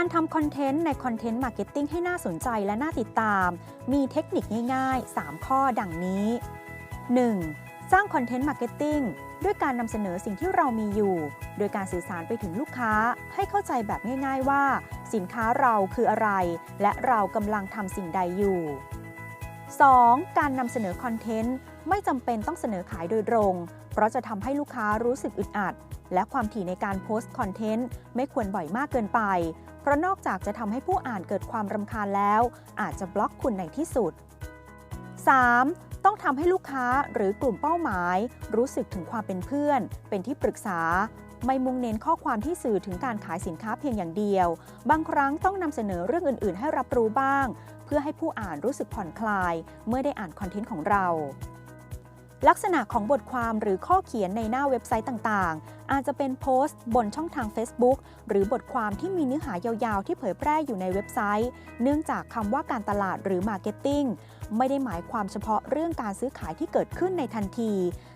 การทำคอนเทนต์ในคอนเทนต์มาร์เก็ตติ้งให้น่าสนใจและน่าติดตาม มีเทคนิคง่ายๆ 3 ข้อดังนี้ 1. สร้างคอนเทนต์มาร์เก็ตติ้งด้วยการนำเสนอสิ่งที่เรามีอยู่ โดยการสื่อสารไปถึงลูกค้าให้เข้าใจแบบง่ายๆว่า สินค้าเราคืออะไร และเรากำลังทำสิ่งใดอยู่ 2. การนำเสนอคอนเทนต์ไม่จำเป็นต้องเสนอขายโดยตรง เพราะจะทำให้ลูกค้ารู้สึกอึดอัด และความถี่ในการโพสต์คอนเทนต์ไม่ควรบ่อยมากเกินไป เพราะนอกจากจะทำให้ผู้อ่านเกิดความรำคาญแล้ว อาจจะบล็อกคุณในที่สุด 3. ต้องทำให้ลูกค้าหรือกลุ่มเป้าหมาย รู้สึกถึงความเป็นเพื่อน เป็นที่ปรึกษา ไม่มุ่งเน้นข้อความที่สื่อถึงการขายสินค้าเพียงอย่างเดียว บางครั้งต้องนำเสนอเรื่องอื่น ๆ ให้รับรู้บ้าง เพื่อให้ผู้อ่านรู้สึกผ่อนคลาย เมื่อได้อ่านคอนเทนต์ของเรา ลักษณะของบทความหรือข้อเขียนในหน้าเว็บไซต์ต่างๆ อาจจะเป็นโพสต์บนช่องทาง Facebook หรือบทความที่มีเนื้อหายาวๆ ที่เผยแพร่อยู่ในเว็บไซต์ เนื่องจากคำว่าการตลาดหรือ Marketing ไม่ได้หมายความเฉพาะเรื่องการซื้อขายที่เกิดขึ้นในทันที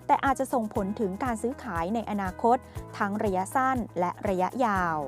แต่อาจจะส่งผลถึงการซื้อขายในอนาคต ทั้งระยะสั้นและระยะยาว